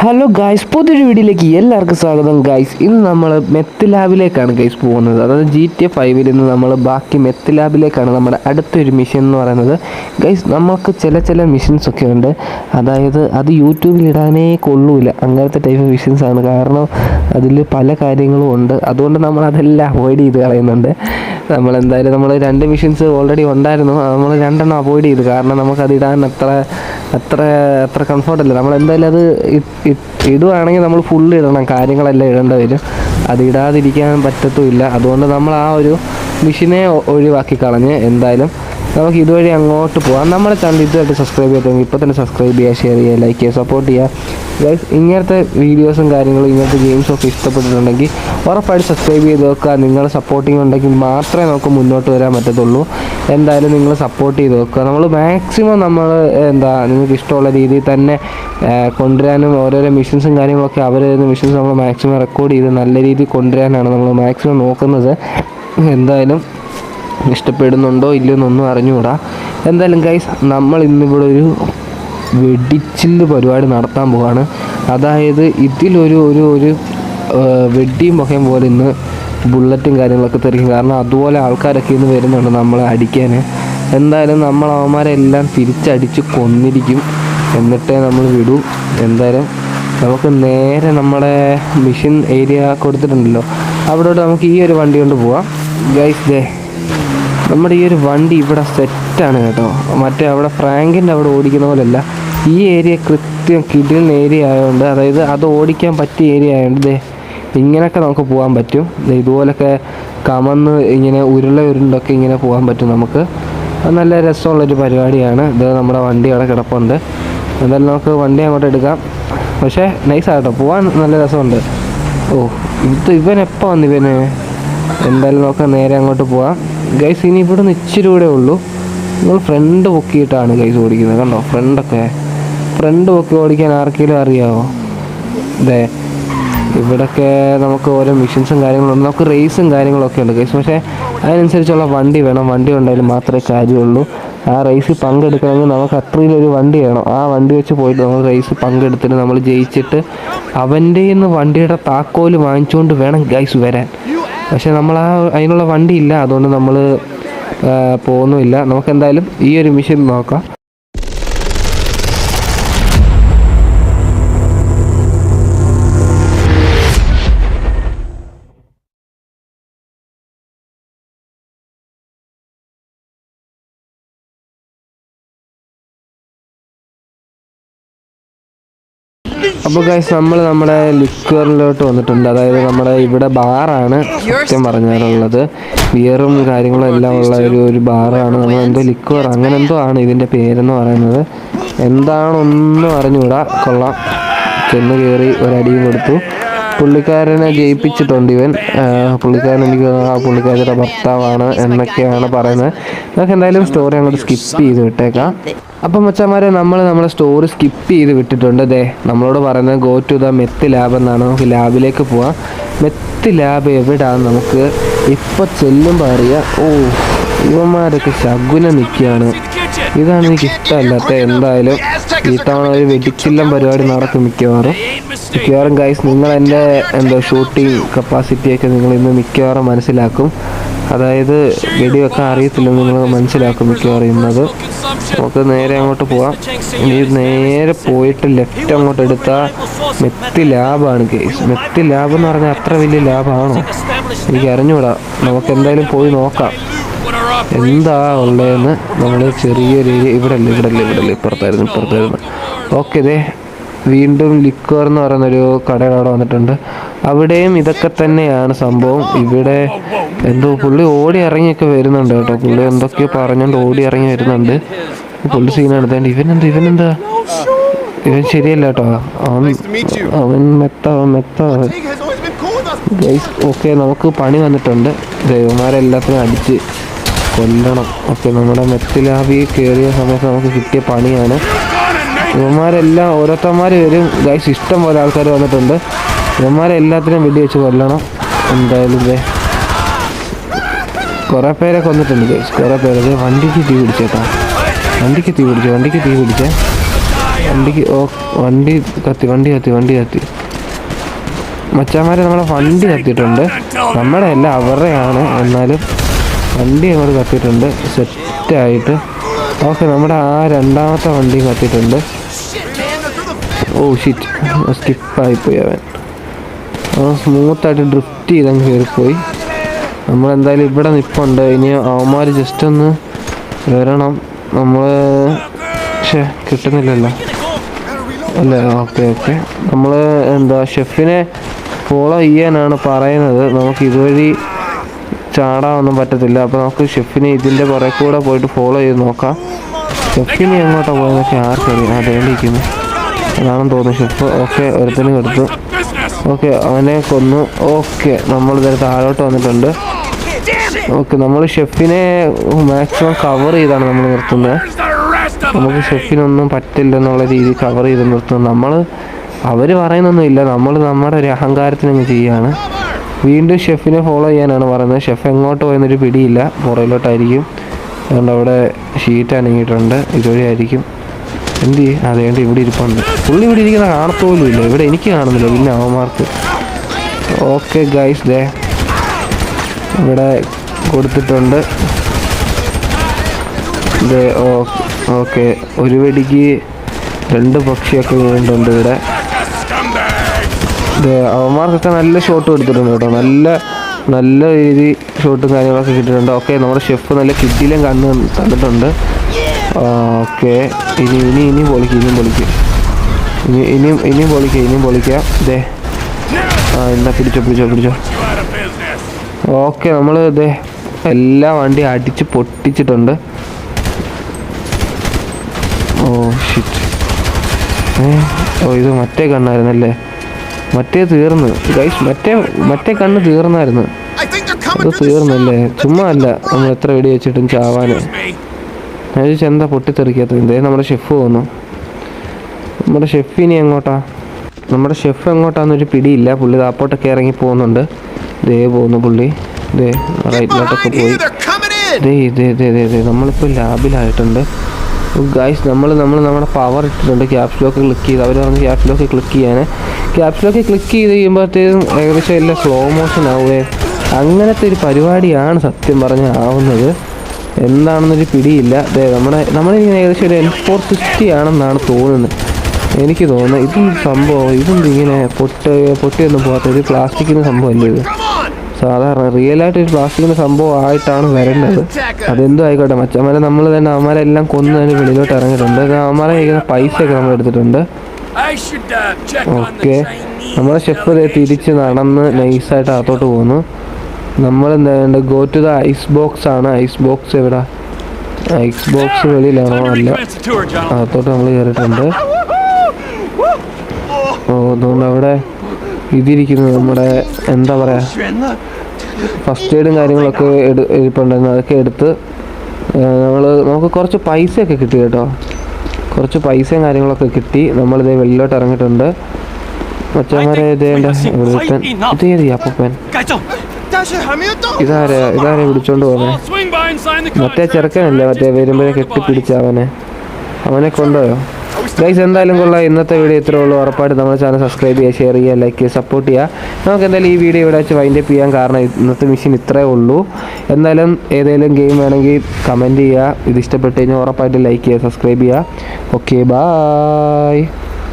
Hello guys പുതിയൊരു വീഡിയോയിലേക്ക് എല്ലാവർക്കും സ്വാഗതം ഗായ്സ് ഇന്ന് നമ്മൾ മെത്തിലാബിലേക്കാണ് ഗൈസ് പോകുന്നത്. അതായത് ജി ടി ഫൈവിൽ നിന്ന് നമ്മൾ ബാക്കി മെത്ത് ലാബിലേക്കാണ് നമ്മുടെ അടുത്തൊരു മിഷൻ എന്ന് പറയുന്നത്. ഗൈസ് നമുക്ക് ചില ചില മിഷൻസ് ഒക്കെ ഉണ്ട്. അതായത് അത് യൂട്യൂബിൽ ഇടാനേ കൊള്ളൂല. അങ്ങനത്തെ ടൈപ്പ് മിഷൻസ് ആണ്. കാരണം അതിൽ പല കാര്യങ്ങളും ഉണ്ട്. അതുകൊണ്ട് നമ്മൾ അതെല്ലാം അവോയ്ഡ് ചെയ്ത് കളയുന്നുണ്ട്. നമ്മൾ എന്തായാലും നമ്മൾ രണ്ട് മിഷൻസ് ഓൾറെഡി ഉണ്ടായിരുന്നു. നമ്മൾ രണ്ടെണ്ണം അവോയ്ഡ് ചെയ്തു. കാരണം നമുക്കത് ഇടാൻ അത്ര അത്ര അത്ര കംഫർട്ടല്ല നമ്മൾ എന്തായാലും അത് ഇടുവാണെങ്കിൽ നമ്മൾ ഫുൾ ഇടണം. കാര്യങ്ങളെല്ലാം ഇടേണ്ടി വരും. അത് ഇടാതിരിക്കാൻ പറ്റത്തുമില്ല. അതുകൊണ്ട് നമ്മൾ ആ ഒരു മിഷനെ ഒഴിവാക്കി കളഞ്ഞ് എന്തായാലും നമുക്ക് ഇതുവഴി അങ്ങോട്ട് പോകാം നമ്മുടെ ചാനൽ ഇതുമായിട്ട് സബ്സ്ക്രൈബ് ചെയ്തെങ്കിൽ ഇപ്പോൾ തന്നെ സബ്സ്ക്രൈബ് ചെയ്യുക ഷെയർ ചെയ്യുക ലൈക്ക് ചെയ്യുക സപ്പോർട്ട് ചെയ്യുക. ഗൈസ് ഇങ്ങനത്തെ വീഡിയോസും കാര്യങ്ങളും ഇങ്ങനത്തെ ഗെയിംസും ഒക്കെ ഇഷ്ടപ്പെട്ടിട്ടുണ്ടെങ്കിൽ ഉറപ്പായിട്ട് സബ്സ്ക്രൈബ് ചെയ്ത് വെക്കുക. നിങ്ങൾ സപ്പോർട്ടിങ് ഉണ്ടെങ്കിൽ മാത്രമേ നമുക്ക് മുന്നോട്ട് വരാൻ പറ്റത്തുള്ളൂ. എന്തായാലും നിങ്ങൾ സപ്പോർട്ട് ചെയ്ത് വെക്കുക. നമ്മൾ മാക്സിമം നമ്മൾ എന്താ നിങ്ങൾക്ക് ഇഷ്ടമുള്ള രീതിയിൽ തന്നെ കൊണ്ടുവരാനും ഓരോരോ മിഷൻസും കാര്യങ്ങളൊക്കെ അവർ മിഷൻസ് നമ്മൾ മാക്സിമം റെക്കോർഡ് ചെയ്ത് നല്ല രീതിയിൽ കൊണ്ടുവരാനാണ് നമ്മൾ മാക്സിമം നോക്കുന്നത്. എന്തായാലും ഇഷ്ടപ്പെടുന്നുണ്ടോ ഇല്ലയോ എന്നൊന്നും അറിഞ്ഞുകൂടാ. എന്തായാലും ഗൈസ് നമ്മൾ ഇന്നിവിടെ ഒരു വെടിച്ചിൽ പരിപാടി നടത്താൻ പോവാണ്. അതായത് ഇതിലൊരു ഒരു ഒരു വെടിയും വകയും പോലെ ഇന്ന് ബുള്ളറ്റും കാര്യങ്ങളൊക്കെ തെറിക്കും. കാരണം അതുപോലെ ആൾക്കാരൊക്കെ ഇന്ന് വരുന്നുണ്ട് നമ്മളെ അടിക്കാൻ എന്തായാലും നമ്മൾ അവന്മാരെല്ലാം തിരിച്ചടിച്ച് കൊന്നിരിക്കും. എന്നിട്ടേ നമ്മൾ വിടൂ. എന്തായാലും നമുക്ക് നേരെ നമ്മുടെ മിഷൻ ഏരിയ കൊടുത്തിട്ടുണ്ടല്ലോ. അവിടോട്ട് നമുക്ക് ഈ ഒരു വണ്ടി കൊണ്ട് പോവാം. ഗൈസ് ദേ നമ്മുടെ ഈ ഒരു വണ്ടി ഇവിടെ സെറ്റാണ് കേട്ടോ. മറ്റേ അവിടെ ഫ്രാങ്കിന്റെ അവിടെ ഓടിക്കുന്ന പോലെയല്ല. ഈ ഏരിയ കൃത്യം കിടിലിന് ഏരിയ ആയതുകൊണ്ട് അതായത് അത് ഓടിക്കാൻ പറ്റിയ ഏരിയ ആയതുകൊണ്ട് ഇങ്ങനെയൊക്കെ നമുക്ക് പോകാൻ പറ്റും. ഇതുപോലൊക്കെ കമന്ന് ഇങ്ങനെ ഉരുള ഉരുണ്ടൊക്കെ ഇങ്ങനെ പോകാൻ പറ്റും നമുക്ക്. നല്ല രസമുള്ളൊരു പരിപാടിയാണ്. ഇത് നമ്മുടെ വണ്ടി അവിടെ കിടപ്പുണ്ട്. എന്തായാലും നമുക്ക് വണ്ടി അങ്ങോട്ട് എടുക്കാം. പക്ഷേ നൈസാട്ടോ പോകാൻ നല്ല രസമുണ്ട്. ഓ ഇത് ഇവൻ എപ്പോൾ വന്നു ഇവന്? എന്തായാലും നമുക്ക് നേരെ അങ്ങോട്ട് പോവാം. ഗൈസ് ഇനി ഇവിടെ നിന്ന് ഇച്ചിരി കൂടെ ഉള്ളൂ. നിങ്ങൾ ഫ്രണ്ട് പൊക്കിയിട്ടാണ് ഗൈസ് ഓടിക്കുന്നത്. കണ്ടോ? ഫ്രണ്ടൊക്കെ ഫ്രണ്ട് പൊക്കി ഓടിക്കാൻ ആർക്കെങ്കിലും അറിയാമോ അതെ ഇവിടൊക്കെ നമുക്ക് ഓരോ മിഷൻസും കാര്യങ്ങളും ഉണ്ട് നമുക്ക് റേസും കാര്യങ്ങളൊക്കെ ഉണ്ട് ഗൈസ് പക്ഷേ അതിനനുസരിച്ചുള്ള വണ്ടി വേണം. വണ്ടി ഉണ്ടായാലും മാത്രമേ കാര്യമുള്ളൂ. ആ റേസിൽ പങ്കെടുക്കണമെങ്കിൽ നമുക്ക് അത്രയും ഒരു വണ്ടി വേണം. ആ വണ്ടി വെച്ച് പോയിട്ട് നമ്മൾ റേസിൽ പങ്കെടുത്തിട്ട് നമ്മൾ ജയിച്ചിട്ട് അവന്റെ നിന്ന് വണ്ടിയുടെ താക്കോൽ വാങ്ങിച്ചുകൊണ്ട് വേണം ഗൈസ് വരാൻ. പക്ഷെ നമ്മൾ ആ അതിനുള്ള വണ്ടിയില്ല. അതുകൊണ്ട് നമ്മൾ പോകുന്നുമില്ല. നമുക്ക് എന്തായാലും ഈ ഒരു മിഷൻ നോക്കാം. അപ്പോൾ ഗൈസ് നമ്മൾ നമ്മുടെ ലിക്വറിലോട്ട് വന്നിട്ടുണ്ട്. അതായത് നമ്മുടെ ഇവിടെ ബാറാണ് സത്യം പറഞ്ഞാലുള്ളത്. ബിയറും കാര്യങ്ങളും എല്ലാം ഉള്ള ഒരു ഒരു ബാറാണ്. നമ്മൾ എന്തോ ലിക്വർ അങ്ങനെ എന്തോ ആണ് ഇതിന്റെ പേരെന്ന് പറയുന്നത്. എന്താണൊന്നും അറിഞ്ഞുകൂടാ. കൊള്ളാം. ചെന്ന് കയറി ഒരടിയും കൊടുത്തു. പുള്ളിക്കാരനെ ജയിപ്പിച്ചിട്ടുണ്ട് ഇവൻ പുള്ളിക്കാരൻ എനിക്ക് ആ പുള്ളിക്കാരുടെ ഭർത്താവാണ് എന്നൊക്കെയാണ് പറയുന്നത്. നമുക്ക് എന്തായാലും സ്റ്റോറി അങ്ങോട്ട് സ്കിപ്പ് ചെയ്ത് വിട്ടേക്കാം. അപ്പം മച്ചന്മാരെ നമ്മൾ നമ്മുടെ സ്റ്റോറി സ്കിപ്പ് ചെയ്ത് വിട്ടിട്ടുണ്ട്. അതെ നമ്മളോട് പറയുന്നത് go to the meth lab എന്നാണ്. നമുക്ക് ലാബിലേക്ക് പോവാം. മെത്ത് ലാബ് എവിടാന്ന് നമുക്ക് ഇപ്പോൾ ചെല്ലുമ്പോൾ അറിയാം. ഓ ഇവന്മാരൊക്കെ ശകുനം നിൽക്കുകയാണ്. ഇതാണ് എനിക്ക് ഇഷ്ടമല്ലാത്ത എന്തായാലും ഈ തവണ ഒരു വെടിച്ചില്ലം പരിപാടി നടക്കും മിക്കവാറും. മിക്കവാറും ഗൈസ് നിങ്ങൾ എന്റെ എന്താ ഷൂട്ടിങ് കപ്പാസിറ്റിയൊക്കെ നിങ്ങൾ ഇന്ന് മിക്കവാറും മനസ്സിലാക്കും. അതായത് വെടിവെക്കാൻ അറിയത്തില്ല നിങ്ങൾ മനസ്സിലാക്കും മിക്കവാറും ഇന്നത്. നമുക്ക് നേരെ അങ്ങോട്ട് പോവാം. ഇനി നേരെ പോയിട്ട് ലെഫ്റ്റ് അങ്ങോട്ട് എടുത്താൽ മെത്തി ലാബാണ് കേസ് മെത്തി ലാബ് എന്ന് പറഞ്ഞാൽ അത്ര വലിയ ലാബാണോ? എനിക്ക് അറിഞ്ഞൂടാ. നമുക്ക് എന്തായാലും പോയി നോക്കാം. എന്താ ഉള്ളതെന്ന് നമ്മൾ ചെറിയൊരു ഏരിയ ഇവിടെ അല്ലേ ഇവിടെ അല്ലേ ഇവിടെ അല്ലേ ഇപ്പുറത്തായിരുന്നു ഇപ്പുറത്തായിരുന്നു. ഓക്കെ ഇതേ വീണ്ടും ലിക്വർ എന്ന് പറയുന്നൊരു കടയുടെ അവിടെ വന്നിട്ടുണ്ട്. അവിടെയും ഇതൊക്കെ തന്നെയാണ് സംഭവം. ഇവിടെ എന്തോ പുള്ളി ഓടി ഇറങ്ങിയൊക്കെ വരുന്നുണ്ട് കേട്ടോ. പുള്ളി എന്തൊക്കെയോ പറഞ്ഞുകൊണ്ട് ഓടി ഇറങ്ങി വരുന്നുണ്ട്. പുള്ളി സീനാണ് എടുത്തേണ്ട ഇവനെന്താ ഇവനെന്താ? ഇവൻ ശരിയല്ല കേട്ടോ. അവൻ അവൻ മെത്ത അവൻ മെത്ത. ഓക്കെ നമുക്ക് പണി വന്നിട്ടുണ്ട്. ദൈവന്മാരെല്ലാത്തിനും അടിച്ച് കൊല്ലണം. ഓക്കെ നമ്മുടെ മെത്തിലാവി കയറിയ സമയത്ത് നമുക്ക് കിട്ടിയ പണിയാണ്. ഇവന്മാരെല്ലാം ഓരോരുത്തന്മാർ വരും. ഗൈസ് ഇഷ്ടം പോലെ ആൾക്കാർ വന്നിട്ടുണ്ട്. ഇവന്മാരെ എല്ലാത്തിനും വെടി വെച്ച് കൊല്ലണം. എന്തായാലും ഇതേ കുറേ പേരെ കൊന്നിട്ടുണ്ട് ഗൈസ് കുറേ പേര്. വണ്ടിക്ക് തീ പിടിച്ചേട്ടാ. വണ്ടിക്ക് തീ പിടിച്ചു വണ്ടിക്ക് തീ പിടിച്ചേ. വണ്ടിക്ക് ഓ വണ്ടി കത്തി വണ്ടി കത്തി വണ്ടി കത്തി. മച്ചാന്മാരെ നമ്മളെ വണ്ടി കത്തിയിട്ടുണ്ട്. നമ്മുടെ എല്ലാം അവരുടെയാണ് എന്നാലും വണ്ടി അങ്ങോട്ട് കത്തിയിട്ടുണ്ട്. സെറ്റായിട്ട്. ഓക്കെ നമ്മുടെ ആ രണ്ടാമത്തെ വണ്ടി കത്തിയിട്ടുണ്ട്. ഓ ഷിറ്റ് സ്കിപ്പായിപ്പോയി അവൻ. അവൻ സ്മൂത്തായിട്ട് ഡ്രിഫ്റ്റ് ചെയ്തങ്ങ് കയറിപ്പോയി. നമ്മളെന്തായാലും ഇവിടെ നിൽപ്പുണ്ട് ഇനി അവന്മാർ ജസ്റ്റ് ഒന്ന് വരണം. നമ്മൾ പക്ഷേ കിട്ടുന്നില്ലല്ലോ. അല്ലേ? Okay okay. നമ്മൾ എന്താ ഷെഫിനെ ഫോളോ ചെയ്യാനാണ് പറയുന്നത്. നമുക്ക് ഇതുവഴി ചാടാനൊന്നും പറ്റത്തില്ല. അപ്പോൾ നമുക്ക് ഷെഫിനെ ഇതിന്റെ പുറകെ കൂടെ പോയിട്ട് ഫോളോ ചെയ്ത് നോക്കാം. ഷെഫിനെ എങ്ങോട്ടാണ് പോയെന്നൊക്കെ ആർക്കറിയാം. അതേണ്ടിരിക്കുന്നു അതാണെന്ന് തോന്നുന്നു. ഷെഫ് ഓക്കെ ഒരുത്തിന് കൊടുത്തു ഓക്കെ അവനെ കൊന്നു. ഓക്കെ നമ്മൾ ഇതൊരു താഴോട്ട് വന്നിട്ടുണ്ട്. ഓക്കെ നമ്മൾ ഷെഫിനെ മാക്സിമം കവർ ചെയ്താണ് നമ്മൾ നിർത്തുന്നത്. നമുക്ക് ഷെഫിനൊന്നും പറ്റില്ല എന്നുള്ള രീതി കവർ ചെയ്ത് നിർത്തുന്നത്. നമ്മൾ അവർ പറയുന്നൊന്നുമില്ല. നമ്മൾ നമ്മുടെ ഒരു അഹങ്കാരത്തിനങ്ങ് ചെയ്യാണ്. വീണ്ടും ഷെഫിനെ ഫോളോ ചെയ്യാനാണ് പറയുന്നത്. ഷെഫ് എങ്ങോട്ട് പോയെന്നൊരു പിടിയില്ല. പുറയിലോട്ടായിരിക്കും അതുകൊണ്ട് അവിടെ ഷീറ്റ് അനങ്ങിയിട്ടുണ്ട്. ഇതുവഴി ആയിരിക്കും. എന്ത് ചെയ്യും? അതേണ്ട ഇവിടെ ഇരിപ്പുണ്ട്. പുള്ളി ഇവിടെ ഇരിക്കുന്ന കാണത്തോലും ഇല്ല ഇവിടെ എനിക്ക് കാണുന്നില്ല. പിന്നെ അവന്മാർക്ക്. ഓക്കെ ഗൈസ് ദേ. ഇവിടെ കൊടുത്തിട്ടുണ്ട്. ഓക്കെ ഒരു വെടിക്ക് രണ്ട് പക്ഷിയൊക്കെ വീണ്ടുണ്ട് ഇവിടെ. അവന്മാർക്കൊക്കെ നല്ല ഷോട്ട് കൊടുത്തിട്ടുണ്ട് കേട്ടോ. നല്ല നല്ല രീതി ഷോട്ടും കാര്യങ്ങളൊക്കെ കിട്ടിയിട്ടുണ്ട്. ഓക്കെ നമ്മുടെ ഷെഫ് നല്ല കിട്ടിയിലും കണ്ണ് തന്നിട്ടുണ്ട്. ഓക്കെ ഇനി ഇനി ഇനിയും പൊളിക്കും ഇനിയും പൊളിക്കും. ഇനി ഇനിയും ഇനിയും പൊളിക്കുക ഇനിയും പൊളിക്കാം. ഇതേ ആ എന്നാ പിടിച്ചോ പിടിച്ചോ പിടിച്ചോ. ഓക്കെ നമ്മൾ ഇതേ എല്ലാ വണ്ടി അടിച്ച് പൊട്ടിച്ചിട്ടുണ്ട്. ഓ ഷിറ്റ് ഏ ഓ ഇത് മറ്റേ കണ്ണായിരുന്നല്ലേ? മറ്റേ തീർന്ന്. ഗൈസ് മറ്റേ മറ്റേ കണ്ണ് തീർന്നായിരുന്നു. അത് തീർന്നല്ലേ? ചുമ്മാ അല്ല. നമ്മൾ എത്ര വെടി വെച്ചിട്ടും ചാവാന്. ഞാൻ ചോദിച്ചാൽ എന്താ പൊട്ടിത്തെറിക്കാത്തത്? ഇതേ നമ്മുടെ ഷെഫ് വന്നു. നമ്മുടെ ഷെഫ് ഇനി എങ്ങോട്ടാ? നമ്മുടെ ഷെഫ് എങ്ങോട്ടാന്നൊരു പിടിയില്ല. പുള്ളി താപ്പോട്ടൊക്കെ ഇറങ്ങി പോകുന്നുണ്ട്. ദേ പോകുന്നു പുള്ളി. ദേ റൈറ്റിലോട്ടൊക്കെ പോയി! ദേ ദേ ദേ ദേ ദേ നമ്മളിപ്പോൾ ലാബിലായിട്ടുണ്ട്. ഗായ്സ് നമ്മൾ നമ്മൾ നമ്മുടെ പവർ ഇട്ടിട്ടുണ്ട്. ക്യാപ്സിലൊക്കെ ക്ലിക്ക് ചെയ്ത്. അവർ പറഞ്ഞ് ലോക്ക് ക്ലിക്ക് ചെയ്യാൻ ക്യാപ്സിലൊക്കെ ക്ലിക്ക് ചെയ്ത് കഴിയുമ്പോഴത്തേക്കും ഏകദേശം എല്ലാം സ്ലോ മോഷൻ ആവുകയും അങ്ങനത്തെ ഒരു പരിപാടിയാണ് സത്യം പറഞ്ഞ ആവുന്നത്. എന്താണെന്നൊരു പിടിയില്ല. അതെ നമ്മുടെ നമ്മളിങ്ങനെ ഏകദേശം ഒരു എൻ ഫോർ സിക്സ്റ്റി ആണെന്നാണ് തോന്നുന്നത്. എനിക്ക് തോന്നുന്നത് ഇതും സംഭവം ഇതും ഇങ്ങനെ പൊട്ട് പൊട്ടിയൊന്നും പോകാത്ത ഒരു പ്ലാസ്റ്റിക്കിന്റെ സംഭവമല്ലേ ഇത്? സാധാരണ റിയൽ ആയിട്ട് ഒരു പ്ലാസ്റ്റിക്കിന്റെ സംഭവം ആയിട്ടാണ് വരേണ്ടത്. അതെന്തോ ആയിക്കോട്ടെ മച്ചന്മാരെ നമ്മൾ തന്നെ അവന്മാരെല്ലാം കൊന്നു തന്നെ വെളിയിലോട്ട് ഇറങ്ങിയിട്ടുണ്ട്. അവന്മാരെ കഴിക്കുന്ന പൈസയൊക്കെ നമ്മൾ എടുത്തിട്ടുണ്ട് ഓക്കെ നമ്മൾ ഷെഫ് തിരിച്ച് നടന്ന് നൈസായിട്ട് അകത്തോട്ട് പോകുന്നു. നമ്മൾ എന്താ വേണ്ട go to the ice box ആണ് ഐസ് ബോക്സ് എവിടെ ഐസ് ബോക്സ് വെളിയിലാണോ അല്ല. അകത്തോട്ട് നമ്മൾ കയറിയിട്ടുണ്ട് ഓ അതുകൊണ്ട് അവിടെ ഇതിരിക്കുന്നത് നമ്മുടെ എന്താ പറയാ? ഫസ്റ്റ് എയ്ഡും കാര്യങ്ങളൊക്കെ എടു ഇരിപ്പുണ്ടായിരുന്നു അതൊക്കെ എടുത്ത് നമ്മൾ നമുക്ക് കുറച്ച് പൈസയൊക്കെ കിട്ടി കേട്ടോ. കുറച്ച് പൈസയും കാര്യങ്ങളൊക്കെ കിട്ടി. നമ്മളിത് വെളിയിലോട്ട് ഇറങ്ങിയിട്ടുണ്ട്. മച്ചന്മാരെ അപ്പൻ ഇതാരെ? ഇതാരെ വിളിച്ചോണ്ട് പോന്നെ? മറ്റേ ചെറുക്കനല്ലേ? മറ്റേ വരുമ്പോഴേ കെട്ടിപ്പിടിച്ച അവനെ. അവനെ കൊണ്ടുപോയോ? ഗൈസ് എന്തായാലും കൊള്ളാം. ഇന്നത്തെ വീഡിയോ ഇത്രേ ഉള്ളൂ. ഉറപ്പായിട്ട് നമ്മുടെ ചാനൽ സബ്സ്ക്രൈബ് ചെയ്യുക ഷെയർ ചെയ്യുക ലൈക്ക് ചെയ്യുക സപ്പോർട്ട് ചെയ്യുക. നമുക്ക് എന്തായാലും ഈ വീഡിയോ ഇവിടെ വെച്ച് വൈൻഡപ്പ് ചെയ്യാൻ കാരണം ഇന്നത്തെ മിഷൻ ഇത്രേ ഉള്ളൂ. എന്തായാലും ഏതെങ്കിലും ഗെയിം വേണമെങ്കിൽ കമന്റ് ചെയ്യുക. ഇത് ഇഷ്ടപ്പെട്ട് കഴിഞ്ഞാൽ ഉറപ്പായിട്ട് ലൈക്ക് ചെയ്യുക സബ്സ്ക്രൈബ് ചെയ്യുക. Okay bye